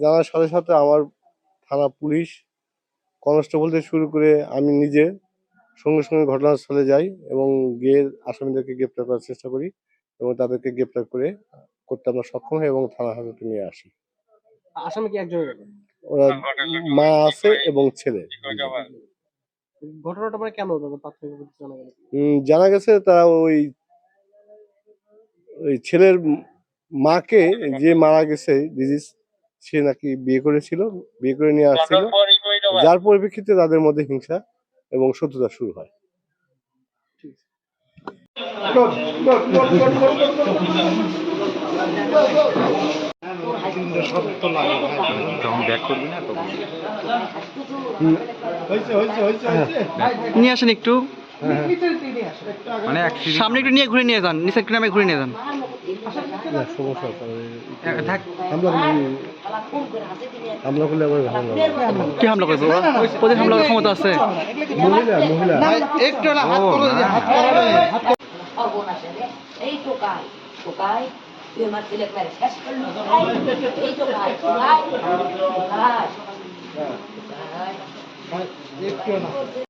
জানার সাথে সাথে আমার থানা পুলিশ কনস্টেবল থেকে শুরু করে আমি নিজে সঙ্গে সঙ্গে ঘটনাস্থলে যাই এবং গিয়ে আসামিদেরকে গ্রেপ্তার করার চেষ্টা করি এবং তাদেরকে গ্রেপ্তার করে করতে আমরা সক্ষম হই এবং থানা হাজতে নিয়ে আসি। আসামি কি একজন ওরা মা আছে এবং ছেলে। ঘটনাটা মানে কেন জানা গেছে তারা ওই ওই ছেলের মাকে যে মারা গেছে ডিজিজ সে নাকি বিয়ে করেছিল বিয়ে করে নিয়ে আসছিল। যার পরিপ্রেক্ষিতে তাদের মধ্যে হিংসা এবং শত্রুতা শুরু হয়। নিয়ে আসেন একটু। মানে সামনে একটু নিয়ে ঘুরে নিয়ে যান নিচে একটু নামে ঘুরে নিয়ে যান। না, সমস্যা থাক। হামলা হামলা করলে আবার ভালো লাগবে কি হামলা করবে ওদের হামলা করার ক্ষমতা আছে। মহিলা মহিলা। সর্বনাশে রে। এই টোকাই টোকাই তুই আমার ছেলে পেরে শেষ করলি। এই টোকাই টোকাই টোকাই টোকাই